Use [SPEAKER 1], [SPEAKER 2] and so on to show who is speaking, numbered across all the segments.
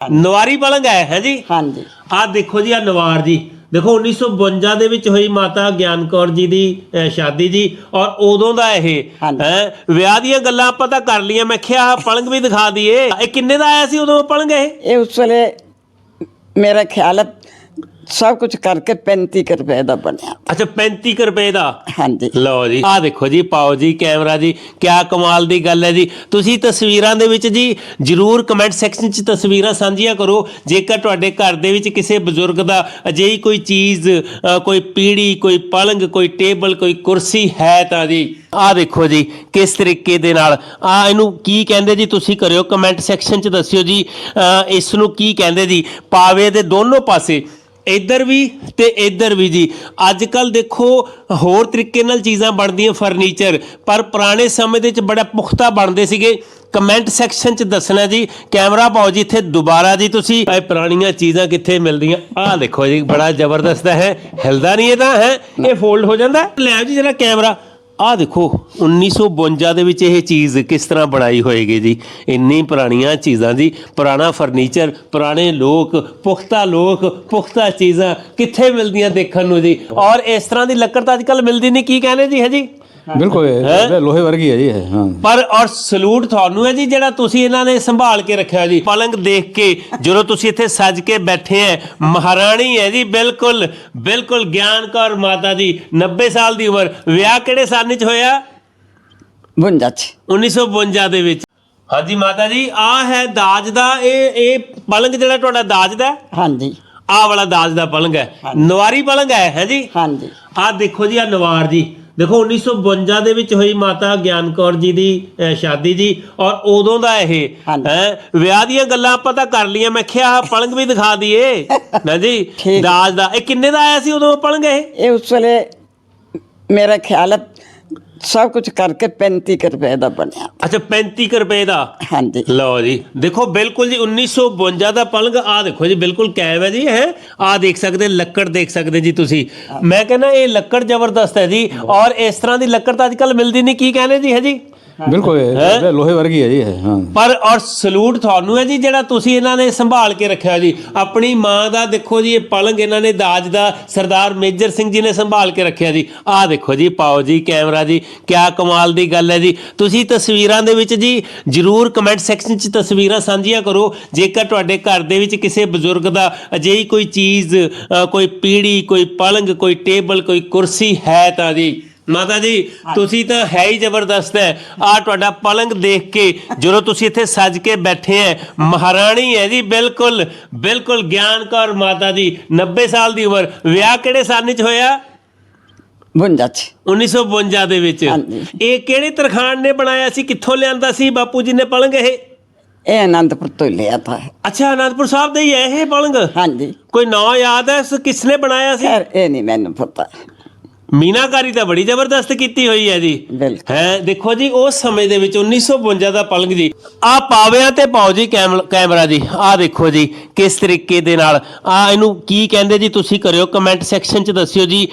[SPEAKER 1] ਨਵਾਰੀ ਪਲੰਗ ਹੈ ਹੈ ਜੀ?
[SPEAKER 2] ਹਾਂਜੀ।
[SPEAKER 1] ਆਹ ਦੇਖੋ ਜੀ ਆ ਨਵਾਰ ਜੀ। ਦੇਖੋ 1952 ਦੇ ਵਿੱਚ ਹੋਈ ਮਾਤਾ ਗਿਆਨ ਕੌਰ ਜੀ ਦੀ ਅਹ, ਸ਼ਾਦੀ ਜੀ ਔਰ ਉਦੋਂ ਦਾ ਇਹ
[SPEAKER 2] ਹਾਂਜੀ।
[SPEAKER 1] ਹੈ ਵਿਆਹ ਦੀਆਂ ਗੱਲਾਂ ਆਪਾਂ ਤਾਂ ਕਰ ਲਈਆਂ। ਮੈਂ ਕਿਹਾ ਆਹ ਪਲੰਗ ਵੀ ਦਿਖਾ ਦਈਏ। ਇਹ ਕਿੰਨੇ ਦਾ ਆਇਆ ਸੀ ਉਦੋਂ ਪਲੰਗ ਇਹ?
[SPEAKER 2] ਇਹ ਉਸ ਵੇਲੇ ਮੇਰਾ ਖਿਆਲ ਹੈ ਸਭ ਕੁਝ ਕਰਕੇ 35 ਕੁ ਰੁਪਏ ਦਾ ਬਣਿਆ।
[SPEAKER 1] ਅੱਛਾ 35 ਕੁ ਰੁਪਏ ਦਾ?
[SPEAKER 2] ਹਾਂਜੀ।
[SPEAKER 1] ਲਓ ਜੀ ਆਹ ਦੇਖੋ ਜੀ ਪਾਓ ਜੀ ਕੈਮਰਾ ਜੀ ਕਿਆ ਕਮਾਲ ਦੀ ਗੱਲ ਹੈ ਜੀ। ਤੁਸੀਂ ਤਸਵੀਰਾਂ ਦੇ ਵਿੱਚ ਜੀ ਜਰੂਰ ਕਮੈਂਟ ਸੈਕਸ਼ਨ 'ਚ ਤਸਵੀਰਾਂ ਸਾਂਝੀਆਂ ਕਰੋ। ਜੇਕਰ ਤੁਹਾਡੇ ਘਰ ਦੇ ਵਿੱਚ ਕਿਸੇ ਬਜ਼ੁਰਗ ਦਾ ਅਜਿਹੀ ਕੋਈ ਚੀਜ਼ ਕੋਈ ਪੀੜੀ ਕੋਈ ਪਲੰਗ ਕੋਈ ਟੇਬਲ ਕੋਈ ਕੁਰਸੀ ਹੈ ਤਾਂ ਜੀ ਆਹ ਦੇਖੋ ਜੀ ਕਿਸ ਤਰੀਕੇ ਦੇ ਨਾਲ ਆ ਇਹਨੂੰ ਕੀ ਕਹਿੰਦੇ ਜੀ ਤੁਸੀਂ ਕਰਿਓ ਕਮੈਂਟ ਸੈਕਸ਼ਨ 'ਚ ਦੱਸਿਓ ਜੀ ਇਸ ਨੂੰ ਕੀ ਕਹਿੰਦੇ ਜੀ ਪਾਵੇ ਦੇ ਦੋਨੋਂ ਪਾਸੇ ਇੱਧਰ ਵੀ ਤੇ ਇੱਧਰ ਵੀ ਜੀ। ਅੱਜ ਕੱਲ ਦੇਖੋ, ਹੋਰ ਤਰੀਕੇ ਨਾਲ ਚੀਜ਼ਾਂ ਬਣਦੀਆਂ ਫਰਨੀਚਰ, ਪਰ ਪੁਰਾਣੇ ਸਮੇਂ ਦੇ ਵਿੱਚ ਬੜਾ ਪੁਖਤਾ ਬਣਦੇ ਸੀਗੇ। ਕਮੈਂਟ ਸੈਕਸ਼ਨ 'ਚ ਦੱਸਣਾ ਜੀ, ਕੈਮਰਾ ਪਾਓ ਜੀ ਇੱਥੇ ਦੁਬਾਰਾ ਜੀ ਤੁਸੀਂ। ਇਹ ਪੁਰਾਣੀਆਂ ਚੀਜ਼ਾਂ ਕਿੱਥੇ ਮਿਲਦੀਆਂ? ਆਹ ਦੇਖੋ ਜੀ, ਬੜਾ ਜ਼ਬਰਦਸਤ ਹੈ। ਹਿਲਦਾ ਨਹੀਂ ਇਹ ਤਾਂ, ਹੈ? ਇਹ ਫੋਲਡ ਹੋ ਜਾਂਦਾ। ਲੈ ਜੀ ਜਰਾ ਕੈਮਰਾ। ਆਹ ਦੇਖੋ 1952 ਦੇ ਵਿੱਚ ਇਹ ਚੀਜ਼ ਕਿਸ ਤਰ੍ਹਾਂ ਬਣਾਈ ਹੋਏਗੀ ਜੀ? ਇੰਨੀ ਪੁਰਾਣੀਆਂ ਚੀਜ਼ਾਂ ਜੀ, ਪੁਰਾਣਾ ਫਰਨੀਚਰ, ਪੁਰਾਣੇ ਲੋਕ, ਪੁਖਤਾ ਲੋਕ, ਪੁਖਤਾ ਚੀਜ਼ਾਂ ਕਿੱਥੇ ਮਿਲਦੀਆਂ ਦੇਖਣ ਨੂੰ ਜੀ? ਔਰ ਇਸ ਤਰ੍ਹਾਂ ਦੀ ਲੱਕੜ ਤਾਂ ਅੱਜਕੱਲ ਮਿਲਦੀ ਨਹੀਂ, ਕੀ ਕਹਿੰਦੇ ਜੀ ਹੈ ਜੀ?
[SPEAKER 3] ਬਿਲਕੁਲ ਇਹ ਲੋਹੇ ਵਰਗੀ ਹੈ ਜੀ ਇਹ ਹਾਂ।
[SPEAKER 1] ਪਰ ਔਰ ਸਲੂਟ ਤੁਹਾਨੂੰ ਹੈ ਜੀ ਜਿਹੜਾ ਤੁਸੀਂ ਇਹਨਾਂ ਨੇ ਸੰਭਾਲ ਕੇ ਰੱਖਿਆ ਜੀ। ਪਲੰਗ ਦੇਖ ਕੇ ਜਦੋਂ ਤੁਸੀਂ ਇੱਥੇ ਸੱਜ ਕੇ ਬੈਠੇ ਹੈ ਮਹਾਰਾਣੀ ਹੈ ਜੀ ਬਿਲਕੁਲ ਬਿਲਕੁਲ ਗਿਆਨ ਕੌਰ ਮਾਤਾ ਜੀ 90 ਸਾਲ ਦੀ ਉਮਰ। ਵਿਆਹ ਕਿਹੜੇ ਸਾਲ ਚ ਹੋਇਆ?
[SPEAKER 2] 52 ਚ।
[SPEAKER 1] 1952 ਦੇ ਵਿੱਚ। ਹਾਂਜੀ ਮਾਤਾ ਜੀ ਆ ਹੈ ਦਾਜ ਦਾ ਇਹ ਇਹ ਪਲੰਗ ਜਿਹੜਾ ਤੁਹਾਡਾ ਦਾਜ ਦਾ
[SPEAKER 2] ਹਾਂਜੀ।
[SPEAKER 1] ਆਹ ਵਾਲਾ ਦਾਜ ਦਾ ਪਲੰਗ ਹੈ। ਨਵਾਰੀ ਪਲੰਗ ਹੈ ਹੈ ਜੀ?
[SPEAKER 2] ਹਾਂਜੀ।
[SPEAKER 1] ਆਹ ਦੇਖੋ ਜੀ ਆ ਨਵਾਰ ਜੀ। ਦੇਖੋ 1952 ਦੇ ਵਿੱਚ ਹੋਈ ਮਾਤਾ ਗਿਆਨ ਕੌਰ ਜੀ ਦੀ ਸ਼ਾਦੀ ਜੀ ਔਰ ਉਦੋਂ ਦਾ ਇਹ। ਹੈ ਵਿਆਹ ਦੀਆਂ ਗੱਲਾਂ ਆਪਾਂ ਤਾਂ ਕਰ ਲਈਆਂ ਮੈਂ ਕਿਹਾ ਪਲੰਗ ਵੀ ਦਿਖਾ ਦਈਏ ਨਾ ਜੀ। ਦਾਜ ਦਾ ਇਹ ਕਿੰਨੇ ਦਾ ਆਇਆ ਸੀ ਉਦੋਂ ਪਲੰਗ ਇਹ
[SPEAKER 2] ਇਹ ਉਸ ਵੇਲੇ ਮੇਰਾ ਖਿਆਲ ਹੈ ਸਭ ਕੁਝ ਕਰਕੇ 35 ਕੁ ਰੁਪਏ ਦਾ ਬਣਿਆ।
[SPEAKER 1] ਅੱਛਾ 35 ਕੁ ਰੁਪਏ ਦਾ?
[SPEAKER 2] ਹਾਂਜੀ।
[SPEAKER 1] ਲਓ ਜੀ ਦੇਖੋ ਬਿਲਕੁਲ ਜੀ 1952 ਦਾ ਪਲੰਗ ਆ ਦੇਖੋ ਜੀ ਬਿਲਕੁਲ ਕਾਇਮ ਹੈ ਜੀ ਹੈ ਆ ਦੇਖ ਸਕਦੇ ਲੱਕੜ ਦੇਖ ਸਕਦੇ ਜੀ ਤੁਸੀਂ। ਮੈਂ ਕਹਿੰਦਾ ਇਹ ਲੱਕੜ ਜ਼ਬਰਦਸਤ ਹੈ ਜੀ ਔਰ ਇਸ ਤਰ੍ਹਾਂ ਦੀ ਲੱਕੜ ਤਾਂ ਅੱਜਕੱਲ ਮਿਲਦੀ ਨਹੀਂ ਕੀ ਕਹਿੰਦੇ ਜੀ ਹੈ ਜੀ?
[SPEAKER 3] ਬਿਲਕੁਲ ਇਹ ਲੋਹੇ ਵਰਗੀ ਹੈ ਜੀ ਇਹ ਹਾਂ।
[SPEAKER 1] ਪਰ ਔਰ ਸਲੂਟ ਤੁਹਾਨੂੰ ਹੈ ਜੀ ਜਿਹੜਾ ਤੁਸੀਂ ਇਹਨਾਂ ਨੇ ਸੰਭਾਲ ਕੇ ਰੱਖਿਆ ਜੀ। ਆਪਣੀ ਮਾਂ ਦਾ ਦੇਖੋ ਜੀ ਇਹ ਪਲੰਗ ਇਹਨਾਂ ਨੇ ਦਾਜ ਦਾ ਸਰਦਾਰ ਮੇਜਰ ਸਿੰਘ ਜੀ ਨੇ ਸੰਭਾਲ ਕੇ ਰੱਖਿਆ ਜੀ। ਆਹ ਦੇਖੋ ਜੀ ਪਾਓ ਜੀ ਕੈਮਰਾ ਜੀ ਕਿਆ ਕਮਾਲ ਦੀ ਗੱਲ ਹੈ ਜੀ। ਤੁਸੀਂ ਤਸਵੀਰਾਂ ਦੇ ਵਿੱਚ ਜੀ ਜਰੂਰ ਕਮੈਂਟ ਸੈਕਸ਼ਨ 'ਚ ਤਸਵੀਰਾਂ ਸਾਂਝੀਆਂ ਕਰੋ। ਜੇਕਰ ਤੁਹਾਡੇ ਘਰ ਦੇ ਵਿੱਚ ਕਿਸੇ ਬਜ਼ੁਰਗ ਦਾ ਅਜਿਹੀ ਕੋਈ ਚੀਜ਼ ਕੋਈ ਪੀੜੀ ਕੋਈ ਪਲੰਗ ਕੋਈ ਟੇਬਲ ਕੋਈ ਕੁਰਸੀ ਹੈ ਤਾਂ ਜੀ। ਮਾਤਾ ਜੀ ਤੁਸੀਂ ਤਾਂ ਹੈ ਹੀ ਜ਼ਬਰਦਸਤ ਹੈ। ਆ ਤੁਹਾਡਾ ਪਲੰਗ ਦੇਖ ਕੇ ਜਦੋਂ ਤੁਸੀਂ ਇੱਥੇ ਸੱਜ ਕੇ ਬੈਠੇ ਹੈ ਮਹਾਰਾਣੀ ਹੈ ਜੀ ਬਿਲਕੁਲ ਬਿਲਕੁਲ ਗਿਆਨ ਕੌਰ ਮਾਤਾ ਜੀ 90 ਸਾਲ ਦੀ ਉਮਰ। ਵਿਆਹ ਕਿਹੜੇ ਸਾਲ ਚ ਹੋਇਆ?
[SPEAKER 2] 52 ਚ।
[SPEAKER 1] 1952 ਦੇ ਵਿੱਚ। ਇਹ ਕਿਹੜੇ ਤਰਖਾਨ ਨੇ ਬਣਾਇਆ ਸੀ? ਕਿੱਥੋਂ ਲਿਆਂਦਾ ਸੀ ਬਾਪੂ ਜੀ ਨੇ ਪਲੰਗ ਇਹ?
[SPEAKER 2] ਇਹ ਆਨੰਦਪੁਰ ਤੋਂ ਲਿਆ ਥਾ
[SPEAKER 1] ਅੱਛਾ ਅਨੰਦਪੁਰ ਸਾਹਿਬ ਦਾ ਹੀ ਹੈ ਇਹ ਪਲੰਗ?
[SPEAKER 2] ਹਾਂਜੀ।
[SPEAKER 1] ਕੋਈ ਨਾਂ ਯਾਦ ਹੈ ਇਸ ਕਿਸਨੇ ਬਣਾਇਆ ਸੀ?
[SPEAKER 2] ਇਹ ਨਹੀਂ ਮੈਨੂੰ ਪਤਾ।
[SPEAKER 1] ਮੀਨਾਕਾਰੀ ਤਾਂ ਬੜੀ ਜ਼ਬਰਦਸਤ ਕੀਤੀ ਹੋਈ ਹੈ ਜੀ। ਹੈ ਦੇਖੋ ਜੀ ਉਸ ਸਮੇਂ ਦੇ ਵਿੱਚ 1952 ਦਾ ਪਲੰਗ ਜੀ। ਆ ਪਾਵਿਆਂ ਤੇ ਪਾਓ ਜੀ ਕੈਮ- ਕੈਮਰਾ ਜੀ। ਆ ਦੇਖੋ ਜੀ ਕਿਸ ਤਰੀਕੇ ਦੇ ਨਾਲ। ਆ ਇਹਨੂੰ ਕੀ ਕਹਿੰਦੇ ਜੀ ਤੁਸੀਂ ਕਰਿਓ ਕਮੈਂਟ ਸੈਕਸ਼ਨ 'ਚ ਦੱਸਿਓ ਜੀ।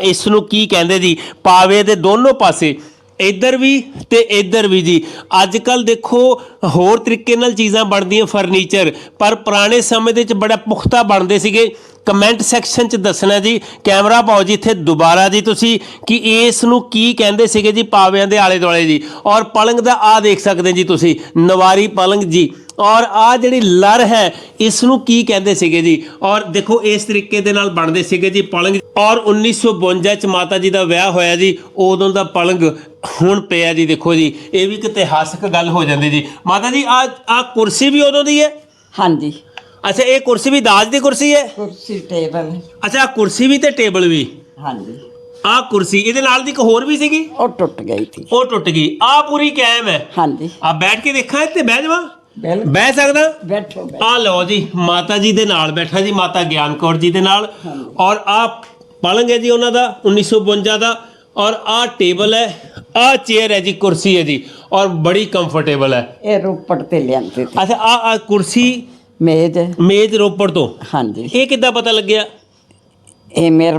[SPEAKER 1] ਇਸ ਨੂੰ ਕੀ ਕਹਿੰਦੇ ਜੀ? ਪਾਵੇ ਦੇ ਦੋਨੋਂ ਪਾਸੇ ਇੱਧਰ ਵੀ ਤੇ ਇੱਧਰ ਵੀ ਜੀ। ਅੱਜ ਕੱਲ ਦੇਖੋ, ਹੋਰ ਤਰੀਕੇ ਨਾਲ ਚੀਜ਼ਾਂ ਬਣਦੀਆਂ ਫਰਨੀਚਰ, ਪਰ ਪੁਰਾਣੇ ਸਮੇਂ ਦੇ ਵਿੱਚ ਬੜਾ ਪੁਖਤਾ ਬਣਦੇ ਸੀਗੇ। ਕਮੈਂਟ ਸੈਕਸ਼ਨ 'ਚ ਦੱਸਣਾ ਜੀ, ਕੈਮਰਾ ਪਾਓ ਜੀ ਇੱਥੇ ਦੁਬਾਰਾ ਜੀ ਤੁਸੀਂ, ਕਿ ਇਸ ਨੂੰ ਕੀ ਕਹਿੰਦੇ ਸੀਗੇ ਜੀ ਪਾਵਿਆਂ ਦੇ ਆਲੇ ਦੁਆਲੇ ਜੀ। ਔਰ ਪਲੰਗ ਦਾ ਆ ਦੇਖ ਸਕਦੇ ਜੀ ਤੁਸੀਂ, ਨਵਾਰੀ ਪਲੰਗ ਜੀ। ਔਰ ਆ ਜਿਹੜੀ ਲਰ ਹੈ ਇਸ ਨੂੰ ਕੀ ਕਹਿੰਦੇ ਸੀਗੇ ਜੀ? ਔਰ ਦੇਖੋ ਇਸ ਤਰੀਕੇ ਦੇ ਨਾਲ ਬਣਦੇ ਸੀਗੇ ਜੀ ਪਲੰਗ। ਔਰ 1952 ਚ ਮਾਤਾ ਜੀ ਦਾ ਵਿਆਹ ਹੋਇਆ ਜੀ ਉਦੋਂ ਦਾ ਪਲੰਗ ਹੁਣ ਪਿਆ ਜੀ ਦੇਖੋ ਜੀ। ਇਹ ਵੀ ਇੱਕ ਇਤਿਹਾਸਕ ਗੱਲ ਹੋ ਜਾਂਦੀ ਜੀ। ਮਾਤਾ ਜੀ ਆ ਆ ਕੁਰਸੀ ਵੀ ਉਦੋਂ ਦੀ ਹੈ?
[SPEAKER 2] ਹਾਂਜੀ।
[SPEAKER 1] ਅੱਛਾ ਇਹ ਕੁਰਸੀ ਵੀ ਦਾਜ ਦੀ ਕੁਰਸੀ ਹੈ?
[SPEAKER 2] ਕੁਰਸੀ ਟੇਬਲ।
[SPEAKER 1] ਅੱਛਾ ਕੁਰਸੀ ਵੀ ਤੇ ਟੇਬਲ ਵੀ?
[SPEAKER 2] ਹਾਂਜੀ।
[SPEAKER 1] ਆਹ ਕੁਰਸੀ ਇਹਦੇ ਨਾਲ ਦੀ ਇੱਕ ਹੋਰ ਵੀ ਸੀਗੀ?
[SPEAKER 2] ਉਹ ਟੁੱਟ ਗਈ ਥੀ
[SPEAKER 1] ਉਹ ਟੁੱਟ ਗਈ। ਆਹ ਪੂਰੀ ਕਾਇਮ ਹੈ?
[SPEAKER 2] ਹਾਂਜੀ।
[SPEAKER 1] ਆ ਬੈਠ ਕੇ ਦੇਖਾਂ ਇੱਥੇ ਬਹਿ ਜਾਵਾਂ?
[SPEAKER 2] ਬਿਲ
[SPEAKER 1] ਬਹਿ ਸਕਦਾ?
[SPEAKER 2] ਬੈਠੋ ਬੈਠੋ।
[SPEAKER 1] ਆ ਲਓ ਜੀ ਮਾਤਾ ਜੀ ਦੇ ਨਾਲ ਬੈਠਾ ਜੀ ਮਾਤਾ ਗਿਆਨ ਕੌਰ ਜੀ ਦੇ ਨਾਲ। ਔਰ ਆ ਪਲੰਗ ਹੈ ਜੀ ਉਹਨਾਂ ਦਾ 1952 ਦਾ। ਔਰ ਆ ਟੇਬਲ ਹੈ ਆ ਚੇਅਰ ਹੈ ਜੀ ਕੁਰਸੀ ਹੈ ਜੀ। ਔਰ ਬੜੀ ਕੰਫਰਟੇਬਲ ਹੈ।
[SPEAKER 2] ਇਹ ਰੋਪੜ ਤੇ ਲਿਆਂਦੇ ਤੇ
[SPEAKER 1] ਅੱਛਾ ਆ ਆ ਕੁਰਸੀ
[SPEAKER 2] ਮੇਜ਼।
[SPEAKER 1] ਮੇਜ਼ ਰੋਪੜ ਤੋਂ?
[SPEAKER 2] ਹਾਂਜੀ।
[SPEAKER 1] ਇਹ ਕਿੱਦਾਂ ਪਤਾ ਲੱਗਿਆ?
[SPEAKER 2] ਇਹ ਮੇਰੇ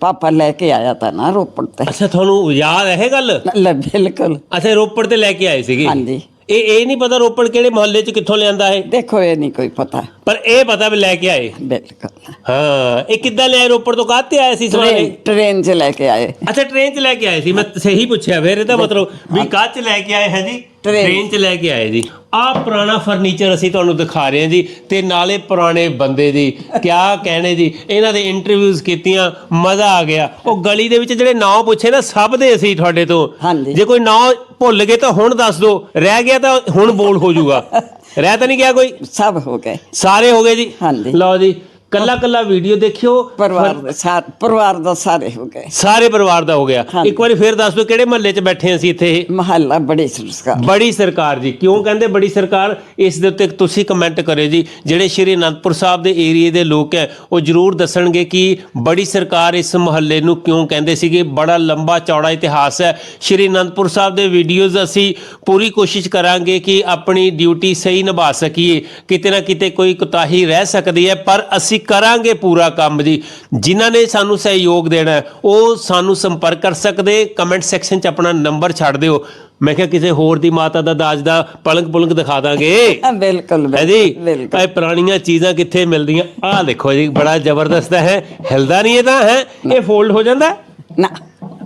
[SPEAKER 2] ਪਾਪਾ ਲੈ ਕੇ ਆਇਆ ਤਾਂ ਨਾ ਰੋਪੜ ਤੇ।
[SPEAKER 1] ਅੱਛਾ ਤੁਹਾਨੂੰ ਯਾਦ ਹੈ ਇਹ ਗੱਲ?
[SPEAKER 2] ਲੈ ਬਿਲਕੁਲ।
[SPEAKER 1] ਅੱਛਾ ਰੋਪੜ ਤੇ ਲੈ ਕੇ ਆਏ ਸੀਗੇ।
[SPEAKER 2] ਹਾਂਜੀ।
[SPEAKER 1] ਇਹ ਇਹ ਨਹੀਂ ਪਤਾ ਰੋਪੜ ਕਿਹੜੇ ਮੁਹੱਲੇ 'ਚ ਕਿੱਥੋਂ ਲਿਆਂਦਾ ਇਹ?
[SPEAKER 2] ਦੇਖੋ ਇਹ ਨਹੀਂ ਕੋਈ ਪਤਾ।
[SPEAKER 1] ਪਰ ਇਹ ਪਤਾ ਵੀ ਲੈ ਕੇ ਆਏ।
[SPEAKER 2] ਬਿਲਕੁਲ।
[SPEAKER 1] ਹਾਂ ਇਹ ਕਿੱਦਾਂ ਲਿਆਏ? ਰੋਪੜ ਤੋਂ ਕਾਹਤੇ ਆਏ ਸੀ ਸਵਾਰੇ
[SPEAKER 2] ਟ੍ਰੇਨ ਟ੍ਰੇਨ 'ਚ ਲੈ ਕੇ ਆਏ।
[SPEAKER 1] ਅੱਛਾ ਟ੍ਰੇਨ 'ਚ ਲੈ ਕੇ ਆਏ ਸੀ। ਮੈਂ ਸਹੀ ਪੁੱਛਿਆ ਫਿਰ ਇਹਦਾ ਮਤਲਬ ਵੀ ਕਾਹ 'ਚ ਲੈ ਕੇ ਆਏ ਹੈ ਜੀ?
[SPEAKER 2] ਟ੍ਰੇਨ।
[SPEAKER 1] ਟ੍ਰੇਨ 'ਚ ਲੈ ਕੇ ਆਏ ਜੀ। ਆਹ ਪੁਰਾਣਾ ਫਰਨੀਚਰ ਅਸੀਂ ਤੁਹਾਨੂੰ ਦਿਖਾ ਰਹੇ ਹਾਂ ਜੀ ਤੇ ਨਾਲੇ ਪੁਰਾਣੇ ਬੰਦੇ ਜੀ ਕਿਆ ਕਹਿਣੇ ਜੀ। ਇਹਨਾਂ ਦੇ ਇੰਟਰਵਿਊਜ਼ ਕੀਤੀਆਂ ਮਜ਼ਾ ਆ ਗਿਆ। ਉਹ ਗਲੀ ਦੇ ਵਿੱਚ ਜਿਹੜੇ ਨਾਂ ਪੁੱਛੇ ਨਾ ਸਭ ਦੇ ਅਸੀਂ ਤੁਹਾਡੇ ਤੋਂ।
[SPEAKER 2] ਹਾਂਜੀ।
[SPEAKER 1] ਜੇ ਕੋਈ ਨਾਂ ਭੁੱਲ ਗਏ ਤਾਂ ਹੁਣ ਦੱਸ ਦਿਓ। ਰਹਿ ਗਿਆ ਤਾਂ ਹੁਣ ਬੋਲ ਹੋ ਜਾਊਗਾ। ਰਹਿ ਤਾਂ ਨਹੀਂ ਗਿਆ ਕੋਈ?
[SPEAKER 2] ਸਭ ਹੋ ਗਏ।
[SPEAKER 1] ਸਾਰੇ ਹੋ ਗਏ ਜੀ।
[SPEAKER 2] ਹਾਂਜੀ।
[SPEAKER 1] ਲਓ ਜੀ ਕੱਲਾ ਕੱਲਾ ਵੀਡੀਓ ਦੇਖਿਓ
[SPEAKER 2] ਪਰਿਵਾਰ ਦੇ ਸਾਰ ਪਰਿਵਾਰ ਦਾ ਸਾਰੇ ਹੋ ਗਏ।
[SPEAKER 1] ਸਾਰੇ ਪਰਿਵਾਰ ਦਾ ਹੋ ਗਿਆ। ਇੱਕ ਵਾਰੀ ਫੇਰ ਦੱਸ ਦਿਓ ਕਿਹੜੇ ਮਹੱਲੇ 'ਚ ਬੈਠੇ ਅਸੀਂ ਇੱਥੇ?
[SPEAKER 2] ਮਹੱਲਾ ਬੜੇ ਸੰਸਕਾਰ
[SPEAKER 1] ਬੜੀ ਸਰਕਾਰ ਜੀ। ਕਿਉਂ ਕਹਿੰਦੇ ਬੜੀ ਸਰਕਾਰ? ਇਸ ਦੇ ਉੱਤੇ ਤੁਸੀਂ ਕਮੈਂਟ ਕਰਿਓ ਜੀ। ਜਿਹੜੇ ਸ਼੍ਰੀ ਅਨੰਦਪੁਰ ਸਾਹਿਬ ਦੇ ਏਰੀਏ ਦੇ ਲੋਕ ਹੈ ਉਹ ਜਰੂਰ ਦੱਸਣਗੇ ਕਿ ਬੜੀ ਸਰਕਾਰ ਇਸ ਮੁਹੱਲੇ ਨੂੰ ਕਿਉਂ ਕਹਿੰਦੇ ਸੀਗੇ? ਬੜਾ ਲੰਬਾ ਚੌੜਾ ਇਤਿਹਾਸ ਹੈ। ਸ਼੍ਰੀ ਅਨੰਦਪੁਰ ਸਾਹਿਬ ਦੇ ਵੀਡੀਓਜ਼ ਅਸੀਂ ਪੂਰੀ ਕੋਸ਼ਿਸ਼ ਕਰਾਂਗੇ ਕਿ ਆਪਣੀ ਡਿਊਟੀ ਸਹੀ ਨਿਭਾ ਸਕੀਏ। ਕਿਤੇ ਨਾ ਕਿਤੇ ਕੋਈ ਕੁਤਾਹੀ ਰਹਿ ਸਕਦੀ ਹੈ ਪਰ ਅਸੀਂ ਕਰਾਂਗੇ ਪੂਰਾ ਕੰਮ ਜੀ। ਜਿਨ੍ਹਾਂ ਨੇ ਸਾਨੂੰ ਸਹਿਯੋਗ ਦੇਣਾ ਉਹ ਸਾਨੂੰ ਸੰਪਰਕ ਕਰ ਸਕਦੇ ਕਮੈਂਟ ਸੈਕਸ਼ਨ 'ਚ ਆਪਣਾ ਨੰਬਰ ਛੱਡ ਦਿਓ। ਮੈਂ ਕਿਹਾ ਕਿਸੇ ਹੋਰ ਦੀ ਮਾਤਾ ਦਾ ਦਾਜ ਦਾ ਪਲੰਗ ਪੁਲੰਗ ਦਿਖਾ ਦਾਂਗੇ।
[SPEAKER 2] ਬਿਲਕੁਲ
[SPEAKER 1] ਹੈ ਜੀ? ਇਹ ਪੁਰਾਣੀਆਂ ਚੀਜ਼ਾਂ ਕਿੱਥੇ ਮਿਲਦੀਆਂ? ਆਹ ਦੇਖੋ ਜੀ ਬੜਾ ਜ਼ਬਰਦਸਤ ਹੈ। ਹਿਲਦਾ ਨਹੀਂ ਇਹ ਤਾਂ ਹੈ? ਇਹ ਫੋਲਡ ਹੋ ਜਾਂਦਾ?
[SPEAKER 2] ਨਾ।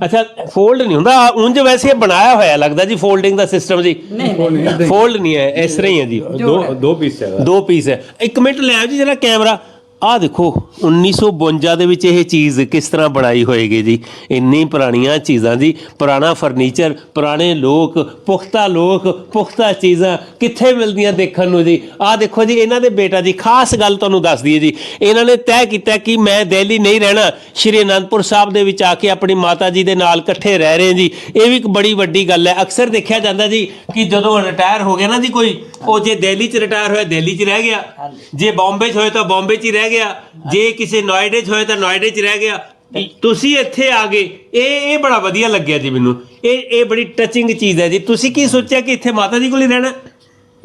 [SPEAKER 1] ਅੱਛਾ ਫੋਲਡ ਨਹੀਂ ਹੁੰਦਾ। ਉਂਝ ਵੈਸੇ ਇਹ ਬਣਾਇਆ ਹੋਇਆ ਲੱਗਦਾ ਜੀ ਫੋਲਡਿੰਗ ਦਾ ਸਿਸਟਮ ਜੀ।
[SPEAKER 2] ਨਹੀਂ
[SPEAKER 1] ਫੋਲਡ ਨਹੀਂ ਹੈ ਇਸ ਤਰ੍ਹਾਂ ਹੀ ਹੈ ਜੀ।
[SPEAKER 3] ਦੋ ਦੋ ਪੀਸ ਹੈ
[SPEAKER 1] ਦੋ ਪੀਸ ਹੈ। ਇੱਕ ਮਿੰਟ ਲੈ ਆਓ ਜੀ ਜਰਾ ਕੈਮਰਾ ਆਹ ਦੇਖੋ 1952 ਦੇ ਵਿੱਚ ਇਹ ਚੀਜ਼ ਕਿਸ ਤਰ੍ਹਾਂ ਬਣਾਈ ਹੋਏਗੀ ਜੀ? ਇੰਨੀ ਪੁਰਾਣੀਆਂ ਚੀਜ਼ਾਂ ਜੀ ਪੁਰਾਣਾ ਫਰਨੀਚਰ ਪੁਰਾਣੇ ਲੋਕ ਪੁਖਤਾ ਲੋਕ ਪੁਖਤਾ ਚੀਜ਼ਾਂ ਕਿੱਥੇ ਮਿਲਦੀਆਂ ਦੇਖਣ ਨੂੰ ਜੀ? ਆਹ ਦੇਖੋ ਜੀ ਇਹਨਾਂ ਦੇ ਬੇਟਾ ਜੀ ਖਾਸ ਗੱਲ ਤੁਹਾਨੂੰ ਦੱਸ ਦਈਏ ਜੀ ਇਹਨਾਂ ਨੇ ਤੈਅ ਕੀਤਾ ਕਿ ਮੈਂ ਦਿੱਲੀ ਨਹੀਂ ਰਹਿਣਾ। ਸ਼੍ਰੀ ਅਨੰਦਪੁਰ ਸਾਹਿਬ ਦੇ ਵਿੱਚ ਆ ਕੇ ਆਪਣੀ ਮਾਤਾ ਜੀ ਦੇ ਨਾਲ ਇਕੱਠੇ ਰਹਿ ਰਹੇ ਜੀ। ਇਹ ਵੀ ਇੱਕ ਬੜੀ ਵੱਡੀ ਗੱਲ ਹੈ। ਅਕਸਰ ਦੇਖਿਆ ਜਾਂਦਾ ਜੀ ਕਿ ਜਦੋਂ ਰਿਟਾਇਰ ਹੋ ਗਿਆ ਨਾ ਜੀ ਕੋਈ ਉਹ ਜੇ ਦਿੱਲੀ 'ਚ ਰਿਟਾਇਰ ਹੋਇਆ ਦਿੱਲੀ 'ਚ ਰਹਿ ਗਿਆ। ਜੇ ਬੰਬੇ 'ਚ ਹੋਏ ਤਾਂ ਬੰਬੇ 'ਚ ਹੀ ਰਹਿ ਗਿਆ। ਜੇ ਕਿਸੇ ਨੋਇਡੇ 'ਚ ਤਾਂ ਨੋਇਡੇ 'ਚ ਰਹਿ ਗਿਆ। ਤੁਸੀਂ ਇੱਥੇ ਆ ਗਏ। ਇਹ ਇਹ ਬੜਾ ਵਧੀਆ ਲੱਗਿਆ ਜੀ ਮੈਨੂੰ। ਇਹ ਇਹ ਬੜੀ ਟੱਚਿੰਗ ਚੀਜ਼ ਹੈ ਜੀ। ਤੁਸੀਂ ਕੀ ਸੋਚਿਆ ਕਿ ਇੱਥੇ ਮਾਤਾ ਜੀ ਕੋਲ ਹੀ ਰਹਿਣਾ?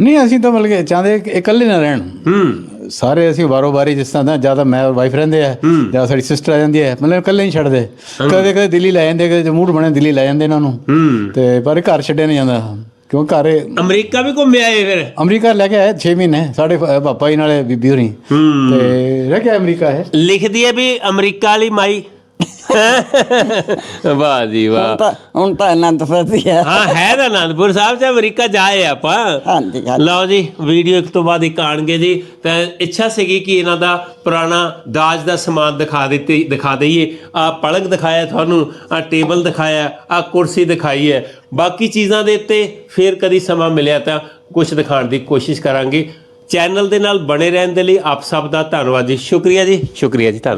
[SPEAKER 3] ਨਹੀਂ ਅਸੀਂ ਤਾਂ ਮਤਲਬ ਕਿ ਚਾਹੁੰਦੇ ਇਕੱਲੇ ਨਾ ਰਹਿਣ।
[SPEAKER 1] ਹੂੰ।
[SPEAKER 3] ਸਾਰੇ ਅਸੀਂ ਬਾਰੋ ਬਾਰੀ ਜਿਸ ਤਰ੍ਹਾਂ ਦਾ ਜ਼ਿਆਦਾ ਮੈਂ ਵਾਈਫ ਰਹਿੰਦੇ ਆ ਜਾਂ ਸਾਡੀ ਸਿਸਟਰ ਆ ਜਾਂਦੀ ਹੈ। ਮਤਲਬ ਇਕੱਲੇ ਨਹੀਂ ਛੱਡਦੇ। ਕਦੇ ਕਦੇ ਦਿੱਲੀ ਲੈ ਜਾਂਦੇ ਕਦੇ ਮੂਡ ਬਣੇ ਦਿੱਲੀ ਲੈ ਜਾਂਦੇ ਇਹਨਾਂ ਨੂੰ। ਤੇ ਪਰ ਘਰ ਛੱਡਿਆ ਨਹੀਂ ਜਾਂਦਾ। ਕਿਉਂ ਘਰ
[SPEAKER 1] ਅਮਰੀਕਾ ਵੀ ਘੁੰਮੇ ਆਏ ਫਿਰ?
[SPEAKER 3] ਅਮਰੀਕਾ ਲੈ ਕੇ ਆਏ 6 ਮਹੀਨੇ ਸਾਡੇ ਪਾਪਾ ਜੀ ਨਾਲੇ ਬੀਬੀ ਹੋਰੀ।
[SPEAKER 1] ਹੂੰ।
[SPEAKER 3] ਤੇ ਰਹਿ ਕੇ ਅਮਰੀਕਾ ਹੈ
[SPEAKER 1] ਲਿਖਦੀ ਹੈ ਵੀ ਅਮਰੀਕਾ ਵਾਲੀ ਮਾਈ ਵਾਹ ਜੀ ਵਾਹ।
[SPEAKER 2] ਹੁਣ ਤਾਂ ਹੁਣ ਤਾਂ ਅਨੰਦਪੁਰ ਦੀ ਹੈ
[SPEAKER 1] ਹਾਂ ਹੈ ਤਾਂ ਅਨੰਦਪੁਰ ਸਾਹਿਬ ਚ ਅਮਰੀਕਾ ਜਾਏ ਆਪਾਂ।
[SPEAKER 2] ਹਾਂਜੀ ਹਾਂਜੀ।
[SPEAKER 1] ਲਓ ਜੀ ਵੀਡੀਓ ਇੱਕ ਤੋਂ ਬਾਅਦ ਇੱਕ ਆਣਗੇ ਜੀ। ਤਾਂ ਇੱਛਾ ਸੀਗੀ ਕਿ ਇਹਨਾਂ ਦਾ ਪੁਰਾਣਾ ਦਾਜ ਦਾ ਸਮਾਨ ਦਿਖਾ ਦਿੱਤੀ ਦਿਖਾ ਦਈਏ। ਆ ਪਲੰਗ ਦਿਖਾਇਆ ਤੁਹਾਨੂੰ ਆ ਟੇਬਲ ਦਿਖਾਇਆ ਆ ਕੁਰਸੀ ਦਿਖਾਈ ਹੈ। ਬਾਕੀ ਚੀਜ਼ਾਂ ਦੇ ਉੱਤੇ ਫੇਰ ਕਦੀ ਸਮਾਂ ਮਿਲਿਆ ਤਾਂ ਕੁਝ ਦਿਖਾਉਣ ਦੀ ਕੋਸ਼ਿਸ਼ ਕਰਾਂਗੇ। ਚੈਨਲ ਦੇ ਨਾਲ ਬਣੇ ਰਹਿਣ ਦੇ ਲਈ ਆਪ ਸਭ ਦਾ ਧੰਨਵਾਦ ਜੀ। ਸ਼ੁਕਰੀਆ ਜੀ। ਸ਼ੁਕਰੀਆ ਜੀ ਧੰਨਵਾਦ।